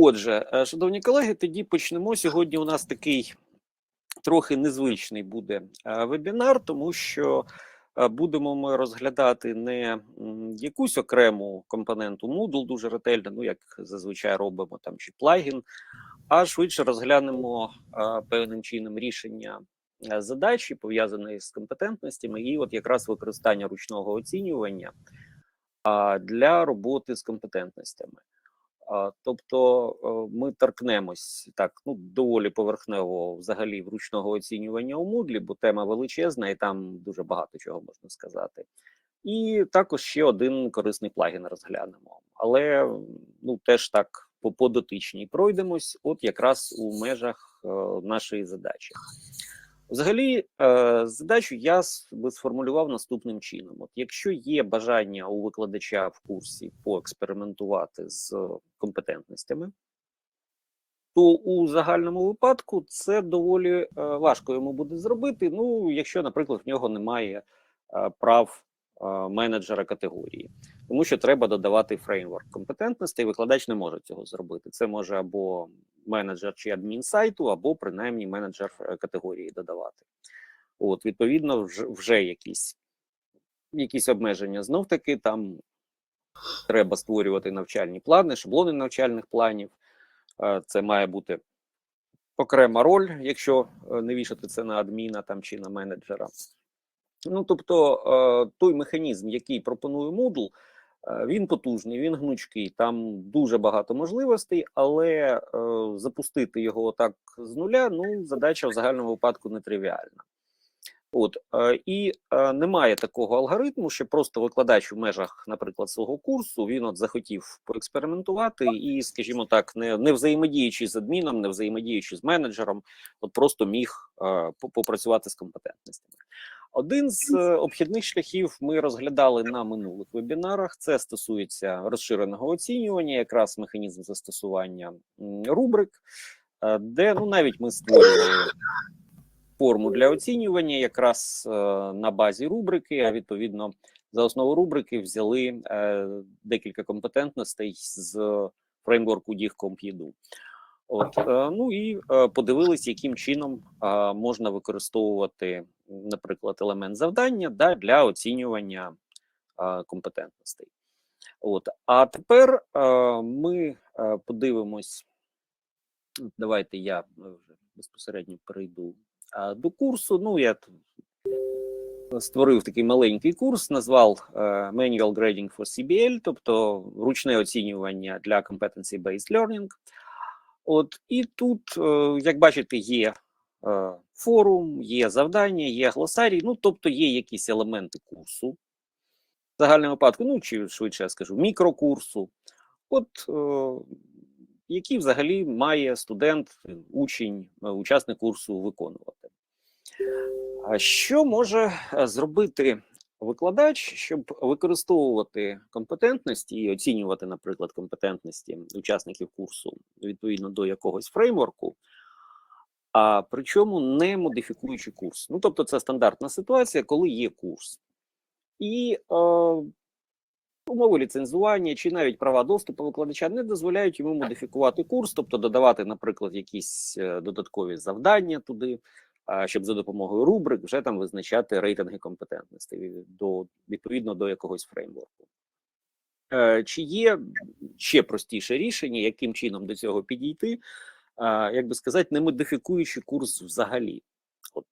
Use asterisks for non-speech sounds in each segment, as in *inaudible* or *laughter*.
Отже, е, шановні колеги, тоді почнемо. Сьогодні у нас такий трохи незвичний буде е, вебінар, тому що е, будемо ми розглядати не якусь окрему компоненту Moodle дуже ретельно, ну як зазвичай робимо там чи плагін, а швидше розглянемо певним чином рішення задачі, пов'язаної з компетентностями, і от якраз використання ручного оцінювання для роботи з компетентностями. Тобто е, ми торкнемось так ну доволі поверхнево взагалі вручного оцінювання у Moodle, бо тема величезна і там дуже багато чого можна сказати. І також ще один корисний плагін розглянемо. Але ну теж так по дотичній пройдемось, от якраз у межах е, нашої задачі. Взагалі, е, задачу я би сформулював наступним чином: от якщо є бажання у викладача в курсі поекспериментувати з компетентностями, то у загальному випадку це доволі е, важко йому буде зробити. Ну, якщо, наприклад, в нього немає е, прав менеджера категорії, тому що треба додавати фреймворк компетентностей, викладач не може цього зробити. Це може або менеджер чи адмін сайту, або принаймні менеджер е, категорії додавати. От, відповідно, вже, вже якісь, якісь обмеження. Знов таки, там треба створювати навчальні плани, шаблони навчальних планів. Е, Це має бути окрема роль, якщо е, не вішати це на адміна там чи на менеджера. Ну, тобто, той механізм, який пропонує Moodle, він потужний, він гнучкий, там дуже багато можливостей, але е, запустити його так з нуля, ну, задача в загальному випадку нетривіальна. От е, і е, немає такого алгоритму, що просто викладач в межах, наприклад, свого курсу він от захотів поекспериментувати і, скажімо так, не, не взаємодіючи з адміном, не взаємодіючи з менеджером, от просто міг е, попрацювати з компетентностями. Один з е, обхідних шляхів ми розглядали на минулих вебінарах. Це стосується розширеного оцінювання, якраз механізм застосування рубрик, е, де ну навіть ми створювали форму для оцінювання якраз е, на базі рубрики. А відповідно за основу рубрики взяли декілька компетентностей з фреймворку DIGCompEdu. От ну і подивились, яким чином можна використовувати, наприклад, елемент завдання да, для оцінювання компетентностей. От а тепер ми подивимось. Давайте я е, вже безпосередньо перейду до курсу. Ну, я створив такий маленький курс, назвав е, Manual Grading for CBL, тобто ручне оцінювання для Competency Based Learning. От і тут, е, як бачите, є форум, є завдання, є глосарій, ну тобто є якісь елементи курсу. В загальному випадку, ну чи швидше я скажу, мікрокурсу. От е, які взагалі має студент, учень, е, учасник курсу виконувати. А що може е, зробити викладач, щоб використовувати компетентності і оцінювати, наприклад, компетентності учасників курсу відповідно до якогось фреймворку, а причому не модифікуючи курс. Ну, тобто, це стандартна ситуація, коли є курс. І е, умови ліцензування чи навіть права доступу викладача не дозволяють йому модифікувати курс, тобто додавати, наприклад, якісь е, додаткові завдання туди, щоб за допомогою рубрик вже там визначати рейтинги компетентностей від- до відповідно до якогось фреймворку. Е, Чи є ще простіше рішення, яким чином до цього підійти, як би сказати, не модифікуючи курс взагалі? От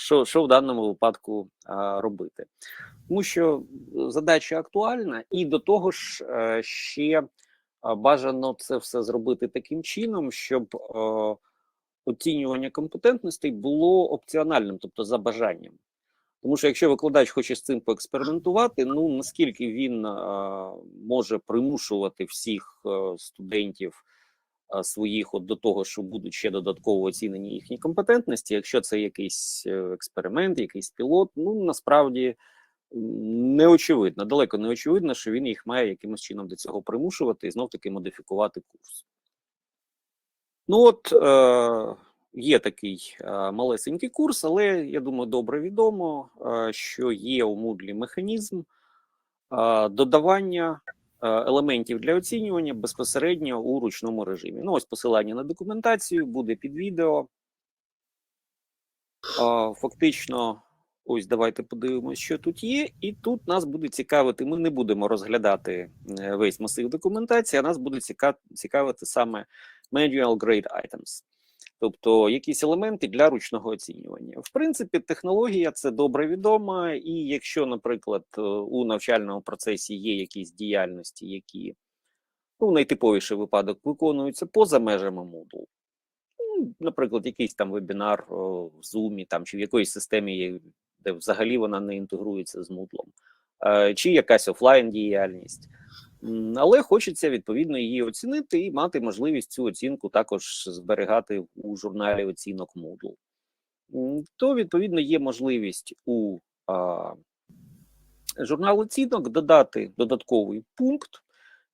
що, що в даному випадку робити? Тому що задача актуальна, і до того ж, е, ще бажано це все зробити таким чином, щоб е, оцінювання компетентностей було опціональним, тобто за бажанням. Тому що якщо викладач хоче з цим поекспериментувати, ну наскільки він е, може примушувати всіх е, студентів е, своїх от до того, що будуть ще додатково оцінені їхні компетентності, якщо це якийсь е, експеримент, якийсь пілот, ну насправді не очевидно, далеко не очевидно, що він їх має якимось чином до цього примушувати і знов таки модифікувати курс. Ну от е, є такий е, малесенький курс, але я думаю, добре відомо, е, що є у Moodle механізм е, додавання елементів для оцінювання безпосередньо у ручному режимі. Ну, ось посилання на документацію буде під відео. Фактично, ось давайте подивимося, що тут є. І тут нас буде цікавити. Ми не будемо розглядати е, весь масив документації, а нас буде цікавити саме manual grade items. Тобто якісь елементи для ручного оцінювання. В принципі, технологія це добре відома, і якщо, наприклад, е, у навчальному процесі є якісь діяльності, які ну, найтиповіший випадок виконуються поза межами Moodle, ну, наприклад, якийсь там вебінар о, в Zoom там, чи в якоїсь системі, де взагалі вона не інтегрується з Moodle, е, чи якась офлайн діяльність. М, Але хочеться відповідно її оцінити і мати можливість цю оцінку також зберігати у журналі оцінок Moodle. То відповідно є можливість у а, журнал оцінок додати додатковий пункт,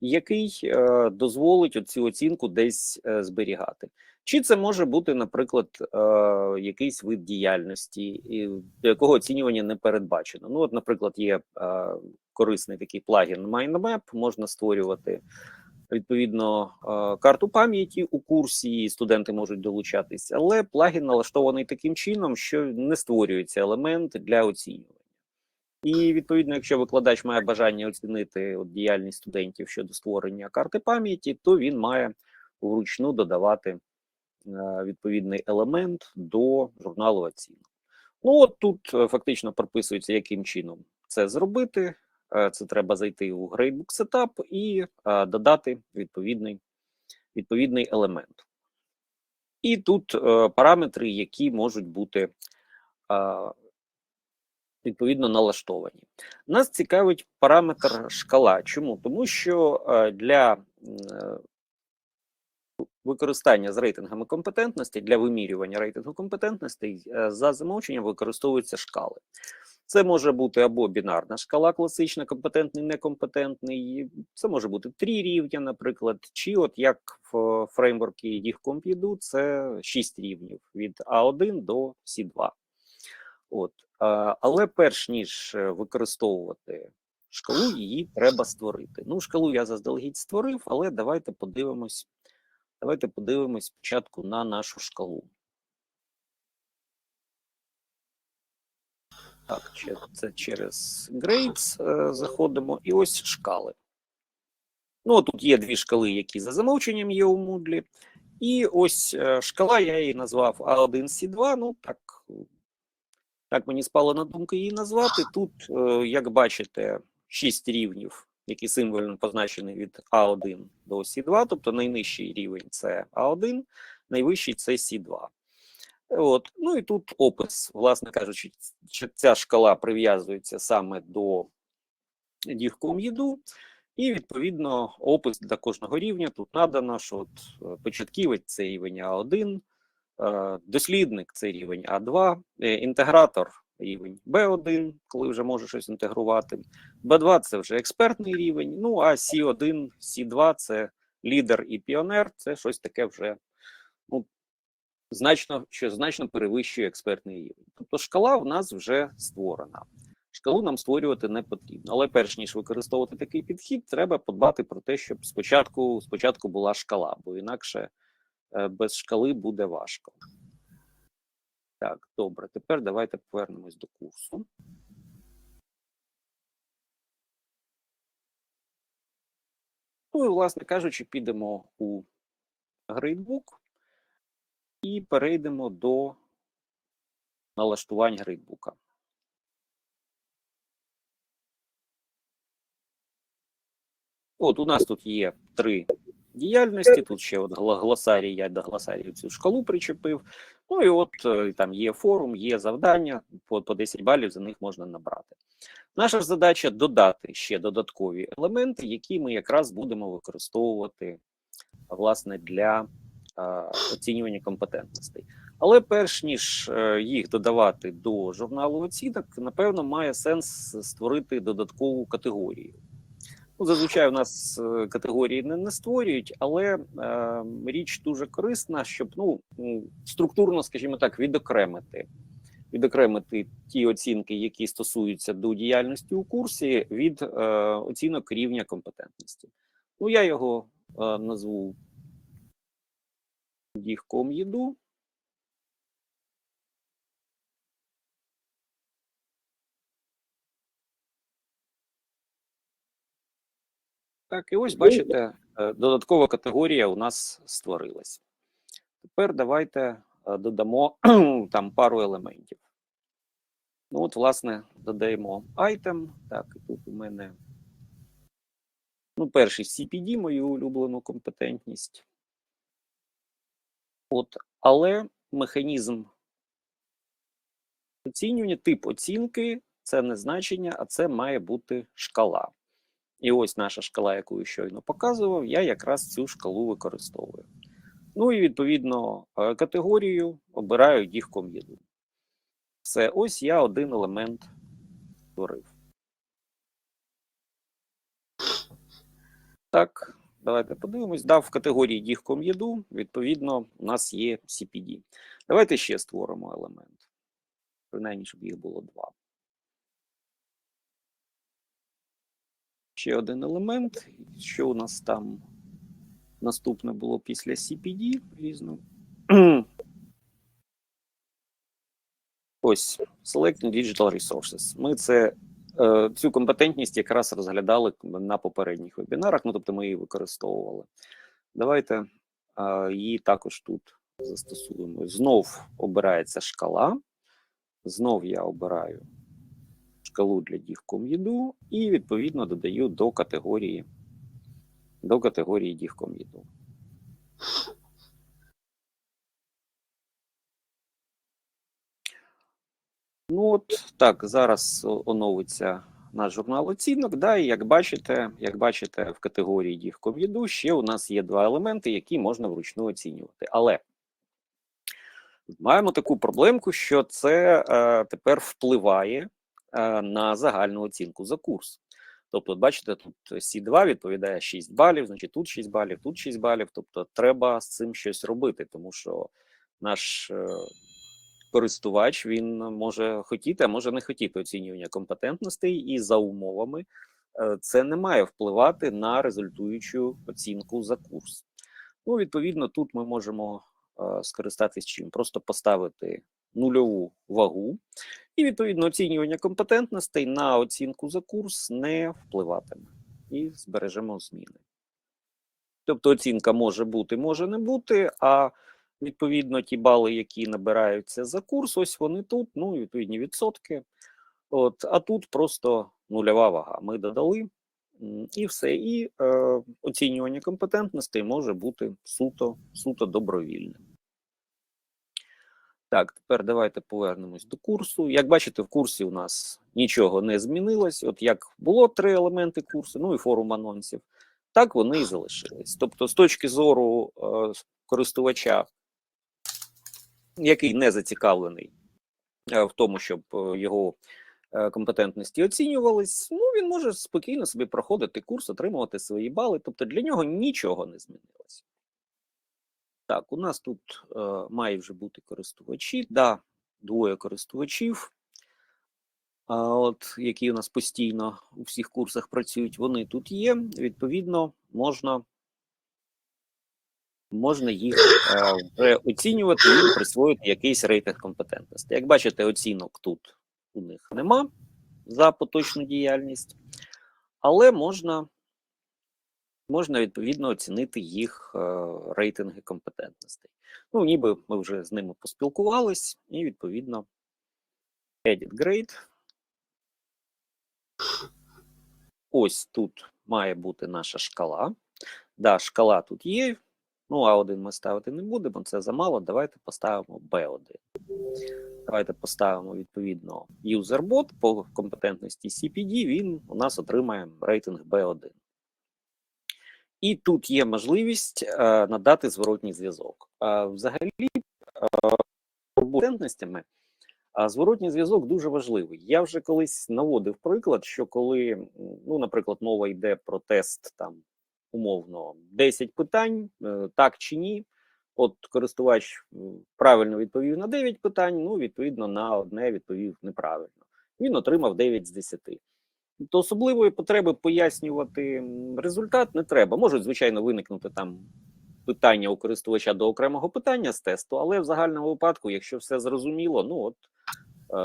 який е, дозволить оцю оцінку десь е, зберігати. Чи це може бути, наприклад, е, якийсь вид діяльності, і до якого оцінювання не передбачено. Ну, от, наприклад, є е, корисний такий плагін MindMap, можна створювати відповідно е, карту пам'яті у курсі, і студенти можуть долучатись, але плагін налаштований таким чином, що не створюється елемент для оцінювання. І відповідно, якщо викладач має бажання оцінити от, діяльність студентів щодо створення карти пам'яті, то він має вручну додавати е, відповідний елемент до журналу оцінок. Ну от тут е, фактично прописується, яким чином це зробити. Е, Це треба зайти у Gradebook Setup і е, додати відповідний, відповідний елемент. І тут е, параметри, які можуть бути відповідно налаштовані. Нас цікавить параметр шкала. Чому? Тому що для використання з рейтингами компетентності, для вимірювання рейтингу компетентностей е, за замовченням використовуються шкали. Це може бути або бінарна шкала, класична, компетентний, некомпетентний. Це може бути три рівня, наприклад, чи от як в фреймворкі їх.com.edu, це 6 рівнів від А1 до С2. От. Але перш ніж е, використовувати шкалу, її треба створити. Ну, шкалу я заздалегідь створив, але давайте подивимось. Давайте подивимось спочатку на нашу шкалу. Так, це через Grades е, заходимо. І ось шкали. Ну, тут є дві шкали, які за замовченням є у Moodle. І ось е, шкала, я її назвав А1, С2. Ну, так, так мені спало на думку її назвати. Тут, е, як бачите, 6 рівнів, які символьно позначені від А1 до С2, тобто найнижчий рівень це А1, найвищий це С2. От. Ну і тут опис, власне кажучи, ця шкала прив'язується саме до їду, і відповідно опис для кожного рівня тут надано, що от е, початківець це рівень А1, е, дослідник це рівень А2, е, інтегратор рівень Б1, коли вже може щось інтегрувати. Б2 це вже експертний рівень. Ну а С1, С2 це лідер і піонер, це щось таке вже значно, що значно перевищує експертний рівень. Тобто шкала в нас вже створена. Шкалу нам створювати не потрібно. Але перш ніж використовувати такий підхід, треба подбати про те, щоб спочатку, спочатку була шкала, бо інакше е, без шкали буде важко. Так, добре. Тепер давайте повернемось до курсу. Ну і, власне кажучи, підемо у грейдбук і перейдемо до налаштувань грейдбука. От у нас тут є три діяльності. Тут ще от глосарій, я до глосарію цю шкалу причепив. Ну і от е, там є форум, є завдання, по, по 10 балів за них можна набрати. Наша ж задача додати ще додаткові елементи, які ми якраз будемо використовувати власне для оцінювання компетентностей. Але перш ніж е, їх додавати до журналу оцінок, напевно, має сенс створити додаткову категорію. Ну, зазвичай у нас е, категорії не, не створюють, але е, річ дуже корисна, щоб ну структурно, скажімо так, відокремити відокремити ті оцінки, які стосуються до діяльності у курсі, від е, оцінок рівня компетентності. Ну, я його е, назву діхком їду. Так, і ось бачите, е, додаткова категорія у нас створилась. Тепер давайте е, додамо *clears throat* там пару елементів. Ну, от, власне, додаємо item. Так, і тут у мене. Ну, перший CPD, мою улюблену компетентність. От, але механізм оцінювання, тип оцінки це не значення, а це має бути шкала. І ось наша шкала, яку я щойно показував, я якраз цю шкалу використовую. Ну і відповідно е, категорію обираю діхком їду. Все, ось я один елемент створив. Так, давайте подивимось. Дав в категорії діком'їду, відповідно, у нас є CPD. Давайте ще створимо елемент. Принаймні, щоб їх було два. Ще один елемент. Що у нас там наступне було після CPD різно. Ось Selecting Digital Resources. Ми це, цю компетентність якраз розглядали на попередніх вебінарах, ну тобто ми її використовували. Давайте е, її також тут застосуємо. Знов обирається шкала. Знов я обираю шкалу для діхком їду і відповідно додаю до категорії до категорії діхком Ну от так, зараз оновиться наш журнал оцінок. Да, і як бачите, як бачите, в категорії діхком їду ще у нас є два елементи, які можна вручну оцінювати. Але маємо таку проблемку, що це е, тепер впливає е, на загальну оцінку за курс. Тобто, бачите, тут C2 відповідає 6 балів, значить тут 6 балів, тут 6 балів. Тобто, треба з цим щось робити, тому що наш е, користувач він може хотіти, а може не хотіти оцінювання компетентностей, і за умовами е, це не має впливати на результуючу оцінку за курс. Ну, відповідно, тут ми можемо е, скористатись чим? Просто поставити нульову вагу, і відповідно оцінювання компетентностей на оцінку за курс не впливатиме. І збережемо зміни. Тобто оцінка може бути, може не бути, а відповідно ті бали, які набираються за курс, ось вони тут, ну і відповідні відсотки. От, а тут просто нульова вага. Ми додали і все. І е, оцінювання компетентностей може бути суто, суто добровільним. Так, тепер давайте повернемось до курсу. Як бачите, в курсі у нас нічого не змінилось. От як було три елементи курсу, ну і форум анонсів, так вони і залишились. Тобто, з точки зору е, користувача, який не зацікавлений е, в тому, щоб е, його е, компетентності оцінювались, ну він може спокійно собі проходити курс, отримувати свої бали. Тобто для нього нічого не змінилось. Так, у нас тут е, має вже бути користувачі. Да, двоє користувачів, а от, які у нас постійно у всіх курсах працюють, вони тут є. Відповідно, можна, можна їх е, вже оцінювати і присвоїти якийсь рейтинг компетентності. Як бачите, оцінок тут у них нема за поточну діяльність, але можна можна відповідно оцінити їх е, рейтинги компетентностей. Ну, ніби ми вже з ними поспілкувались, і відповідно Edit Grade. Ось тут має бути наша шкала. Да, шкала тут є. Ну, А1 ми ставити не будемо, це замало. Давайте поставимо B1. Давайте поставимо відповідно UserBot по компетентності CPD, він у нас отримає рейтинг B1. І тут є можливість е, надати зворотній зв'язок. Е, взагалі, е, компетентностями а зворотній зв'язок дуже важливий. Я вже колись наводив приклад, що коли, ну, наприклад, мова йде про тест там умовно 10 питань, е, так чи ні. от користувач правильно відповів на 9 питань, ну, відповідно, на одне відповів неправильно. Він отримав 9 з 10. То особливої потреби пояснювати результат не треба. Можуть, звичайно, виникнути там питання у користувача до окремого питання з тесту, але в загальному випадку, якщо все зрозуміло, ну от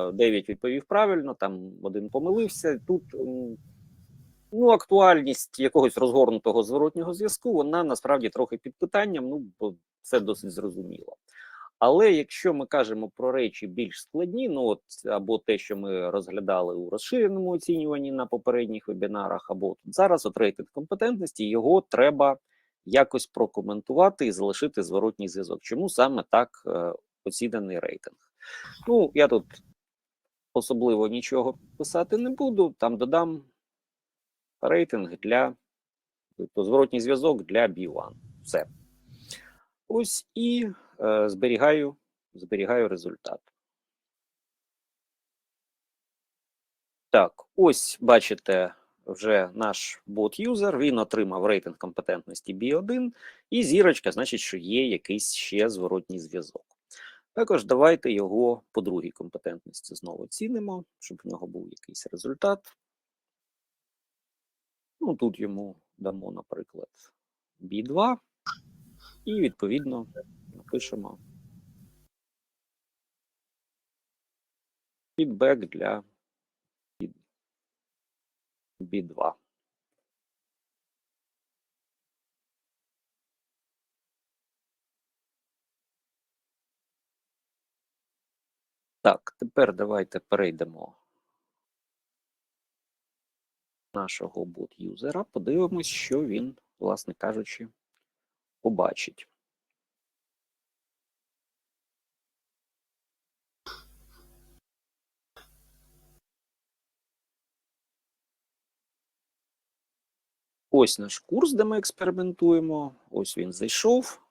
е, 9 відповів правильно, там один помилився. Тут ну, актуальність якогось розгорнутого зворотнього зв'язку, вона насправді трохи під питанням, ну бо це досить зрозуміло. Але якщо ми кажемо про речі більш складні, ну от або те, що ми розглядали у розширеному оцінюванні на попередніх вебінарах, або тут зараз от рейтинг компетентності, його треба якось прокоментувати і залишити зворотній зв'язок. Чому саме так е, оцінений рейтинг? Ну, я тут особливо нічого писати не буду. Там додам рейтинг для тобто зворотній зв'язок для B1. Все. Ось і е, зберігаю, зберігаю результат. Так, ось бачите вже наш бот-юзер. Він отримав рейтинг компетентності B1, і зірочка, значить, що є якийсь ще зворотній зв'язок. Також давайте його по другій компетентності знову оцінимо, щоб в нього був якийсь результат. Ну, тут йому дамо, наприклад, B2, і відповідно напишемо фідбек для B2. Так, тепер давайте перейдемо нашого бот-юзера, подивимось, що він, власне кажучи, побачить. Ось наш курс, де ми експериментуємо. Ось він зайшов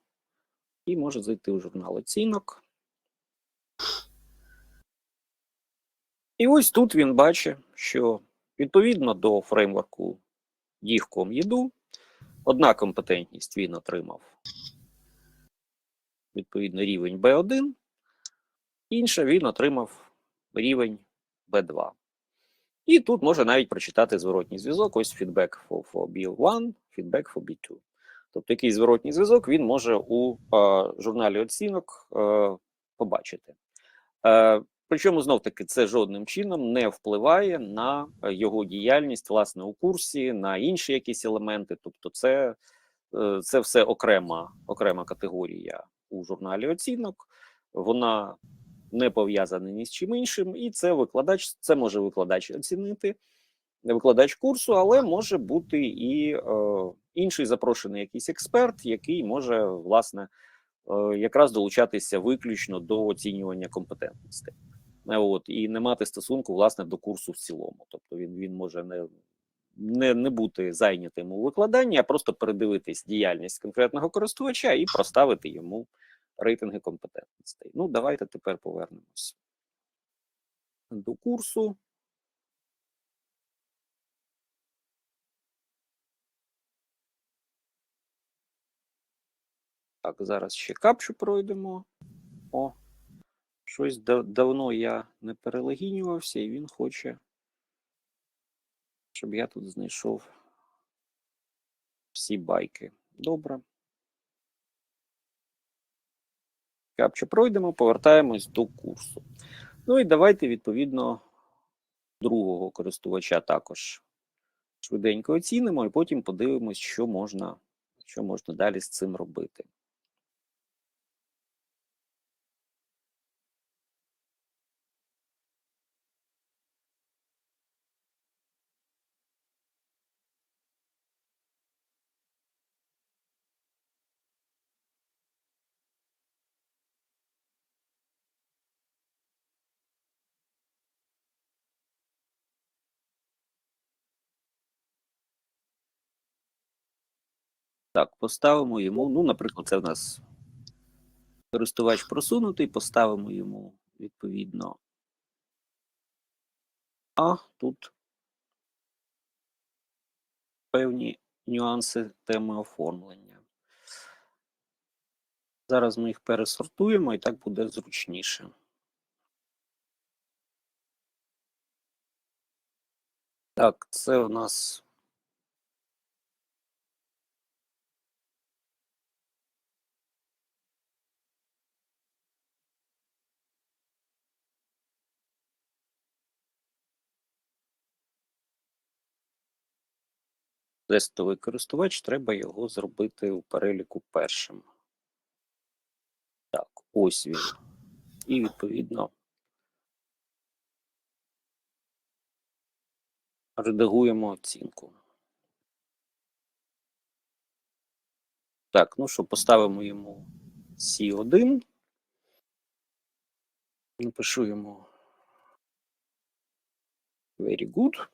і може зайти у журнал оцінок. І ось тут він бачить, що відповідно до фреймворку DIGCOM-EDU одна компетентність він отримав відповідно рівень B1, інша він отримав рівень B2. І тут може навіть прочитати зворотній зв'язок, ось feedback for, for B1, feedback for B2. Тобто якийсь зворотній зв'язок він може у е, журналі оцінок е, побачити. Е, Причому знов таки це жодним чином не впливає на е, його діяльність, власне, у курсі, на інші якісь елементи. Тобто, це, е, це все окрема, окрема категорія у журналі оцінок. Вона не пов'язана ні з чим іншим, і це викладач, це може викладач оцінити, викладач курсу, але може бути і е, інший запрошений якийсь експерт, який може власне е, якраз долучатися виключно до оцінювання компетентності. Е, От і не мати стосунку власне до курсу в цілому. Тобто він він може не, не, не бути зайнятим у викладанні, а просто передивитись діяльність конкретного користувача і проставити йому рейтинги компетентностей. Ну, давайте тепер повернемось до курсу. Так, зараз ще капчу пройдемо. О, щось да- давно я не перелогінювався, і він хоче, щоб я тут знайшов всі байки. Добре. Капчу пройдемо, повертаємось до курсу. Ну і давайте, відповідно, другого користувача також швиденько оцінимо, і потім подивимось, що можна, що можна далі з цим робити. Так, поставимо йому, ну, наприклад, це в нас користувач просунутий, поставимо йому відповідно. А тут певні нюанси теми оформлення. Зараз ми їх пересортуємо і так буде зручніше. Так, це у нас тестовий користувач, треба його зробити у переліку першим. Так, ось він. І відповідно редагуємо оцінку. Так, ну що, поставимо йому C1. Напишу йому very good.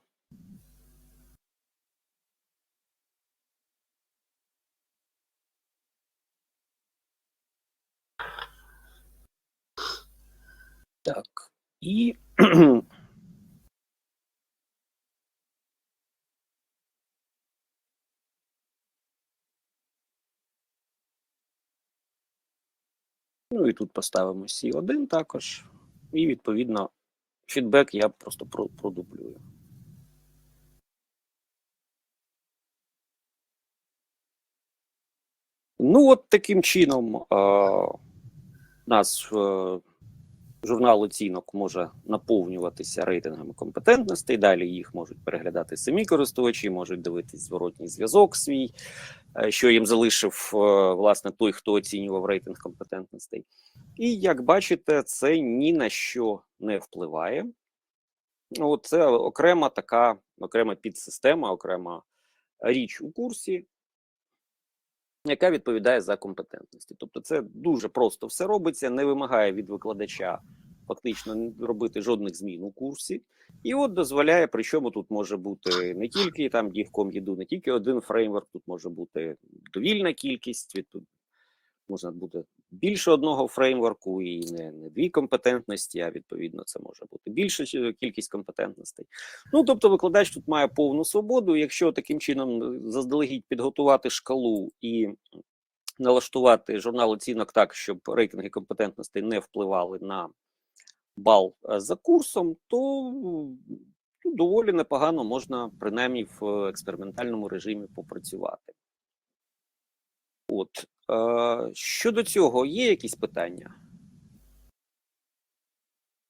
Так, і *clears throat* Ну і тут поставимо C1 також. І відповідно фідбек я просто продублюю. Ну, от таким чином е, нас е, журнал оцінок може наповнюватися рейтингами компетентностей. Далі їх можуть переглядати самі користувачі, можуть дивитись зворотній зв'язок свій, е, що їм залишив е, власне той, хто оцінював рейтинг компетентностей. І як бачите, це ні на що не впливає. Це окрема така, окрема підсистема, окрема річ у курсі, яка відповідає за компетентності. Тобто, це дуже просто все робиться, не вимагає від викладача фактично не робити жодних змін у курсі, і от дозволяє, причому тут може бути не тільки там дівком їду, не тільки один фреймворк, тут може бути довільна кількість, від можна буде більше одного фреймворку і не, не дві компетентності, а відповідно це може бути більша кількість компетентностей. Ну тобто, викладач тут має повну свободу. Якщо таким чином е, заздалегідь підготувати шкалу і налаштувати журнал оцінок так, щоб рейтинги компетентностей не впливали на бал е, за курсом, то доволі непогано можна принаймні в е, експериментальному режимі попрацювати. От е, щодо цього, є якісь питання?